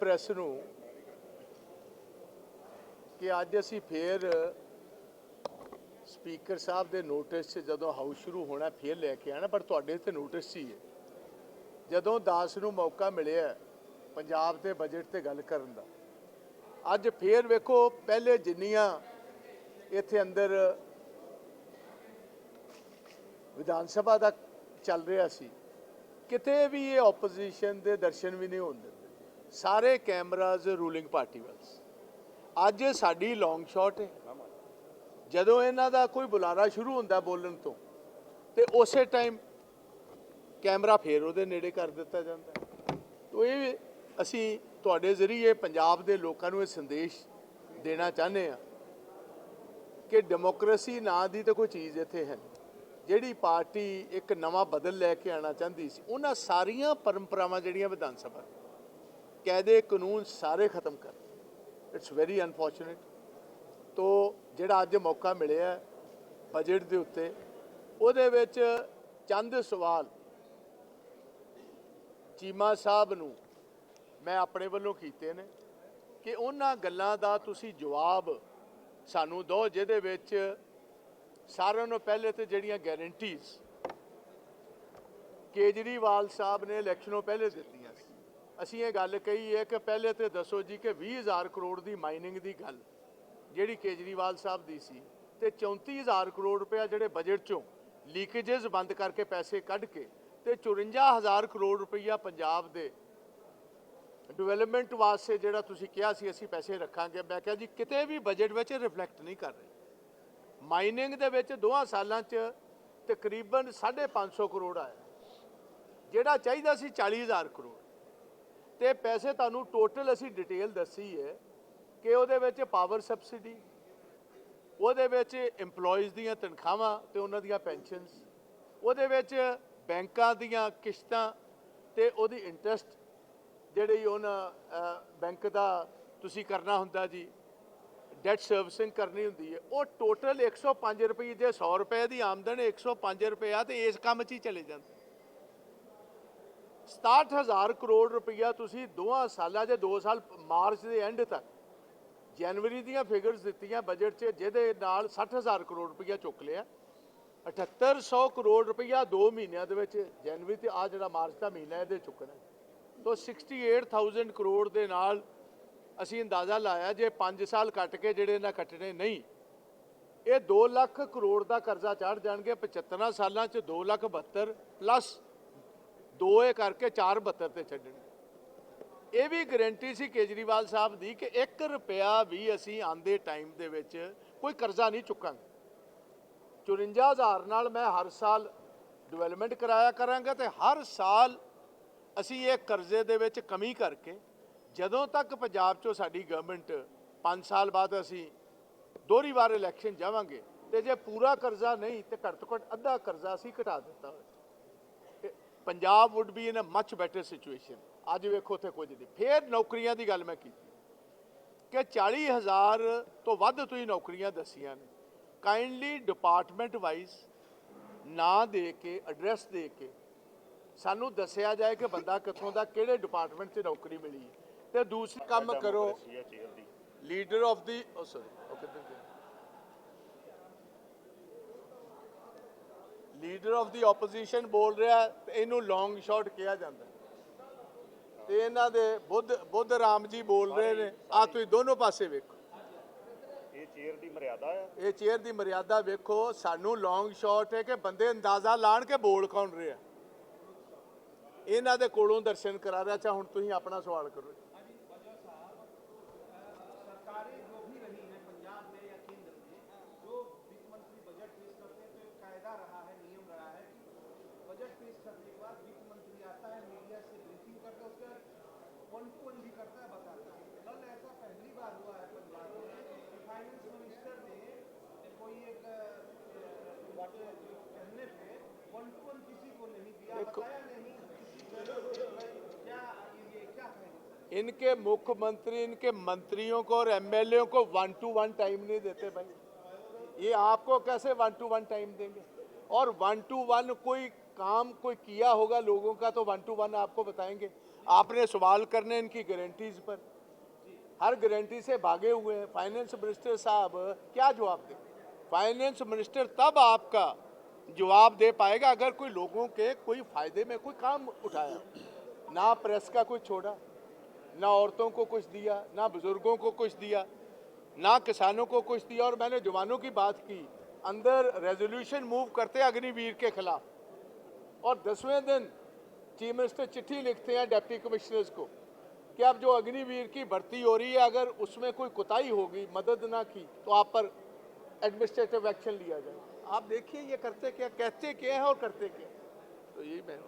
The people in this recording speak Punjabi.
ਪ੍ਰੈਸ ਨੂੰ ਕਿ ਅੱਜ ਅਸੀਂ ਫੇਰ ਸਪੀਕਰ ਸਾਹਿਬ ਦੇ ਨੋਟਿਸ 'ਚ ਜਦੋਂ ਹਾਊਸ ਸ਼ੁਰੂ ਹੋਣਾ, ਫੇਰ ਲੈ ਕੇ ਆਣਾ ਪਰ ਤੁਹਾਡੇ ਤੇ ਨੋਟਿਸ 'ਚ ਹੀ ਹੈ ਜਦੋਂ ਦਾਸ ਨੂੰ ਮੌਕਾ ਮਿਲਿਆ ਪੰਜਾਬ ਦੇ ਬਜਟ ਤੇ ਗੱਲ ਕਰਨ ਦਾ, ਅੱਜ ਫੇਰ ਵੇਖੋ ਪਹਿਲੇ ਜਿੰਨੀਆਂ ਇੱਥੇ ਅੰਦਰ ਵਿਧਾਨ ਸਭਾ ਦਾ ਚੱਲ ਰਿਹਾ ਸੀ, ਕਿਤੇ ਵੀ ਇਹ ਆਪੋਜੀਸ਼ਨ ਦੇ ਦਰਸ਼ਨ ਵੀ ਨਹੀਂ ਹੁੰਦੇ ਸਾਰੇ ਕੈਮਰਾਜ਼ ਰੂਲਿੰਗ ਪਾਰਟੀ ਵੱਲ ਅੱਜ ਇਹ ਸਾਡੀ ਲੌਂਗ ਸ਼ਾਟ ਹੈ ਜਦੋਂ ਇਹਨਾਂ ਦਾ ਕੋਈ ਬੁਲਾਰਾ ਸ਼ੁਰੂ ਹੁੰਦਾ ਬੋਲਣ ਤੋਂ, ਤੇ ਉਸੇ ਟਾਈਮ ਕੈਮਰਾ ਫੇਰ ਉਹਦੇ ਨੇੜੇ ਕਰ ਦਿੱਤਾ ਜਾਂਦਾ ਹੈ। ਇਹ ਅਸੀਂ ਤੁਹਾਡੇ ਜ਼ਰੀਏ ਪੰਜਾਬ ਦੇ ਲੋਕਾਂ ਨੂੰ ਇਹ ਸੰਦੇਸ਼ ਦੇਣਾ ਚਾਹੁੰਦੇ ਆ ਕਿ ਡੈਮੋਕ੍ਰੇਸੀ ਨਾਂ ਦੀ ਤਾਂ ਕੋਈ ਚੀਜ਼ ਇੱਥੇ ਹੈ ਨਹੀਂ। ਜਿਹੜੀ ਪਾਰਟੀ ਇੱਕ ਨਵਾਂ ਬਦਲ ਲੈ ਕੇ ਆਣਾ ਚਾਹੁੰਦੀ ਸੀ, ਉਹਨਾਂ ਸਾਰੀਆਂ ਪਰੰਪਰਾਵਾਂ ਜਿਹੜੀਆਂ ਵਿਧਾਨ ਸਭਾ ਕਾਇਦੇ ਕਾਨੂੰਨ ਸਾਰੇ ਖਤਮ ਕਰ ਇਟਸ ਵੈਰੀ ਅਨਫੋਰਚੂਨੇਟ ਤੋ ਜਿਹੜਾ ਅੱਜ ਮੌਕਾ ਮਿਲਿਆ ਬਜਟ ਦੇ ਉੱਤੇ, ਉਹਦੇ ਵਿੱਚ ਚੰਦ ਸਵਾਲ। ਚੀਮਾ ਸਾਹਿਬ ਨੂੰ ਮੈਂ ਆਪਣੇ ਵੱਲੋਂ ਕੀਤੇ ਨੇ ਕਿ ਉਹਨਾਂ ਗੱਲਾਂ ਦਾ ਤੁਸੀਂ ਜਵਾਬ ਸਾਨੂੰ ਦਿਓ, ਜਿਹਦੇ ਵਿੱਚ ਸਾਰਿਆਂ ਨੂੰ ਪਹਿਲੇ ਤੇ ਜਿਹੜੀਆਂ ਗਾਰੰਟੀਜ਼ ਕੇਜਰੀਵਾਲ ਸਾਹਿਬ ਨੇ ਇਲੈਕਸ਼ਨੋਂ ਪਹਿਲੇ ਦਿੱਤੀਆਂ ਸੀ। ਅਸੀਂ ਇਹ ਗੱਲ ਕਹੀ ਹੈ ਕਿ ਪਹਿਲੇ ਤੇ ਦੱਸੋ ਜੀ ਕਿ 20000 ਕਰੋੜ ਦੀ ਮਾਈਨਿੰਗ ਦੀ ਗੱਲ, ਜਿਹੜੀ ਕੇਜਰੀਵਾਲ ਸਾਹਿਬ ਦੀ ਸੀ ਤੇ 34000 ਕਰੋੜ ਰੁਪਇਆ ਜਿਹੜੇ ਬਜਟ ਚੋਂ ਲੀਕੇजेस ਬੰਦ ਕਰਕੇ ਪੈਸੇ ਕੱਢ ਕੇ ਤੇ 54000 ਕਰੋੜ ਰੁਪਇਆ ਪੰਜਾਬ ਦੇ ਡਿਵੈਲਪਮੈਂਟ ਵਾਸਤੇ ਜਿਹੜਾ ਤੁਸੀਂ ਕਿਹਾ ਸੀ ਅਸੀਂ ਪੈਸੇ ਰੱਖਾਂਗੇ, ਮੈਂ ਕਿਹਾ ਜੀ ਕਿਤੇ ਵੀ ਬਜਟ ਵਿੱਚ ਰਿਫਲੈਕਟ ਨਹੀਂ ਕਰ ਰਹੇ। ਮਾਈਨਿੰਗ ਦੇ ਵਿੱਚ ਦੋਹਾਂ ਸਾਲਾਂ 'ਚ ਤਕਰੀਬਨ 550 ਕਰੋੜ ਆਇਆ। ਜਿਹੜਾ ਚਾਹੀਦਾ ਸੀ 40000 ਕਰੋੜ। ਤੇ ਪੈਸੇ ਤੁਹਾਨੂੰ ਟੋਟਲ ਅਸੀਂ ਡਿਟੇਲ ਦੱਸੀ ਹੈ ਕਿ ਉਹਦੇ ਵਿੱਚ ਪਾਵਰ ਸਬਸਿਡੀ ਉਹਦੇ ਵਿੱਚ EMPLOYEES ਦੀਆਂ ਤਨਖਾਹਾਂ ਤੇ ਉਹਨਾਂ ਦੀਆਂ ਪੈਨਸ਼ਨਸ ਉਹਦੇ ਵਿੱਚ ਬੈਂਕਾਂ ਦੀਆਂ ਕਿਸ਼ਤਾਂ ਤੇ ਉਹਦੀ ਇੰਟਰਸਟ ਜਿਹੜੀ ਉਹਨਾਂ ਬੈਂਕ ਦਾ ਤੁਸੀਂ ਕਰਨਾ ਹੁੰਦਾ ਜੀ ਡੈਟ ਸਰਵਿਸਿੰਗ ਕਰਨੀ ਹੁੰਦੀ ਹੈ, ਉਹ ਟੋਟਲ 105 ਰੁਪਏ ਜੇ 100 ਰੁਪਏ ਦੀ ਆਮਦਨ 105 ਰੁਪਏ ਆ ਤੇ ਇਸ ਕੰਮ 'ਚ ਹੀ ਚਲੇ ਜਾਂਦੇ। 67000 ਕਰੋੜ ਰੁਪਈਆ ਤੁਸੀਂ ਦੋਹਾਂ ਸਾਲਾਂ ਦੇ 2 ਸਾਲ ਮਾਰਚ ਦੇ ਐਂਡ ਤੱਕ, ਜਨਵਰੀ ਦੀਆਂ ਫਿਗਰਸ ਦਿੱਤੀਆਂ ਬਜਟ 'ਚ, ਜਿਹਦੇ ਨਾਲ 60000 ਕਰੋੜ ਰੁਪਈਆ ਚੁੱਕ ਲਿਆ 7800 ਕਰੋੜ ਰੁਪਈਆ 2 ਮਹੀਨਿਆਂ ਦੇ ਵਿੱਚ, ਜਨਵਰੀ ਤੇ ਆ ਜਿਹੜਾ ਮਾਰਚ ਦਾ ਮਹੀਨਾ ਇਹਦੇ ਚੁੱਕਣਾ ਹੈ। ਤੋ 68000 ਕਰੋੜ ਦੇ ਨਾਲ ਅਸੀਂ ਅੰਦਾਜ਼ਾ ਲਾਇਆ ਜੇ 5 ਸਾਲ ਕੱਟ ਕੇ ਜਿਹੜੇ ਇਹਨਾਂ ਕੱਟਣੇ ਨਹੀਂ, ਇਹ 2 ਲੱਖ ਕਰੋੜ ਦਾ ਕਰਜ਼ਾ ਚੜ ਜਾਣਗੇ 75 ਸਾਲਾਂ ਚ 2 ਲੱਖ 72 ਪਲੱਸ ਦੋਏ ਕਰਕੇ 4 72 ਤੇ ਛੱਡਣਗੇ ਇਹ ਵੀ ਗਰੰਟੀ ਸੀ ਕੇਜਰੀਵਾਲ ਸਾਹਿਬ ਦੀ ਕਿ 1 ਰੁਪਿਆ ਵੀ ਅਸੀਂ ਆਂਦੇ ਟਾਈਮ ਦੇ ਵਿੱਚ ਕੋਈ ਕਰਜ਼ਾ ਨਹੀਂ ਚੁੱਕਾਂਗੇ। 54000 ਨਾਲ ਮੈਂ ਹਰ ਸਾਲ ਡਿਵੈਲਪਮੈਂਟ ਕਰਾਇਆ ਕਰਾਂਗਾ ਤੇ ਹਰ ਸਾਲ ਅਸੀਂ ਇਹ ਕਰਜ਼ੇ ਦੇ ਵਿੱਚ ਕਮੀ ਕਰਕੇ ਜਦੋਂ ਤੱਕ ਪੰਜਾਬ 'ਚੋਂ ਸਾਡੀ ਗਵਰਨਮੈਂਟ 5 ਸਾਲ ਬਾਅਦ ਅਸੀਂ ਦੋਹਰੀ ਵਾਰ ਇਲੈਕਸ਼ਨ ਜਾਵਾਂਗੇ ਤੇ ਜੇ ਪੂਰਾ ਕਰਜ਼ਾ ਨਹੀਂ ਤੇ ਘੱਟ ਤੋਂ ਘੱਟ ਅੱਧਾ ਕਰਜ਼ਾ ਅਸੀਂ ਘਟਾ ਦਿੱਤਾ ਹੋਵੇ Punjab would be in a much better situation ਅੱਜ ਵੇਖੋ ਉੱਥੇ ਕੁਝ ਨਹੀਂ। ਫੇਰ ਨੌਕਰੀਆਂ ਦੀ ਗੱਲ ਮੈਂ ਕੀਤੀ। ਕਿ 40000 ਤੋਂ ਵੱਧ ਤੁਸੀਂ ਨੌਕਰੀਆਂ ਦੱਸੀਆਂ ਨੇ। ਕਾਈਂਡਲੀ ਡਿਪਾਰਟਮੈਂਟ ਵਾਈਜ਼ ਨਾਂ ਦੇ ਕੇ ਐਡਰੈਸ ਦੇ ਕੇ ਸਾਨੂੰ ਦੱਸਿਆ ਜਾਏ ਕਿ ਬੰਦਾ ਕਿੱਥੋਂ ਦਾ ਕਿਹੜੇ ਡਿਪਾਰਟਮੈਂਟ 'ਚ ਨੌਕਰੀ ਮਿਲੀ। ਤੇ ਦੂਸਰੀ ਕੰਮ ਕਰੋ। Leader of the oh sorry okay leader of the opposition ਬੋਲ ਰਿਹਾ ਇਹਨੂੰ ਲੌਂਗ ਸ਼ਾਟ ਕਿਹਾ ਜਾਂਦਾ ਤੇ ਇਹਨਾਂ ਦੇ ਬੁੱਧ ਬੁੱਧ ਰਾਮ ਜੀ ਬੋਲ ਰਹੇ ਨੇ ਆ ਤੁਸੀਂ ਦੋਨੋਂ ਪਾਸੇ ਵੇਖੋ। ਇਹ ਚੇਅਰ ਦੀ ਮਰਿਆਦਾ ਆ? ਇਹ ਚੇਅਰ ਦੀ ਮਰਿਆਦਾ ਵੇਖੋ ਸਾਨੂੰ ਲੌਂਗ ਸ਼ਾਟ ਹੈ ਕਿ ਬੰਦੇ ਅੰਦਾਜ਼ਾ ਲਾਣ ਕੇ ਬੋਲ ਕੌਣ ਰਿਹਾ ਇਹਨਾਂ ਦੇ ਕੋਲੋਂ ਦਰਸ਼ਨ ਕਰਾ ਰਿਹਾ ਚਾ ਹੁਣ ਤੁਸੀਂ ਆਪਣਾ ਸਵਾਲ ਕਰੋ। बजट पेश करने के बाद वित्त मंत्री आता है मीडिया से ब्रीफिंग करता है उसके वन टू वन भी करता है बताता है। कल ऐसा पहली बार हुआ है में। कि फाइनेंस मिनिस्टर ने कोई एक कहने पे वन टू वन किसी को नहीं दिया बताया नहीं क्या ये क्या कहेंगे इनके मुख्यमंत्री इनके मंत्रियों को और एमएलए को वन टू वन टाइम नहीं देते भाई। ये आपको कैसे वन टू वन टाइम देंगे? और वन टू वन कोई काम कोई किया होगा लोगों का तो वन टू वन आपको बताएँगे। आपने सवाल करने इनकी गारंटीज पर। हर गारंटी से भागे हुए हैं। फाइनेंस मिनिस्टर साहब, क्या जवाब दें? फाइनेंस मिनिस्टर तब आपका जवाब दे पाएगा अगर कोई लोगों के कोई फ़ायदे में कोई काम उठाया। ना प्रेस का कुछ छोड़ा, ना औरतों को कुछ दिया, ना बुज़ुर्गों को कुछ दिया, ना किसानों को कुछ दिया। और मैंने जवानों की बात की, अंदर रेजोल्यूशन मूव करते अग्निवीर के खिलाफ। और दसवें दिन चीफ मिनिस्टर चिट्ठी लिखते हैं डेप्टी कमिश्नर्स को कि आप जो अग्निवीर की भर्ती हो रही है अगर उसमें कोई कोताही होगी मदद ना की तो आप पर एडमिनिस्ट्रेटिव एक्शन लिया जाए। आप देखिए ये करते क्या कहते क्या है और करते क्या तो यही मैं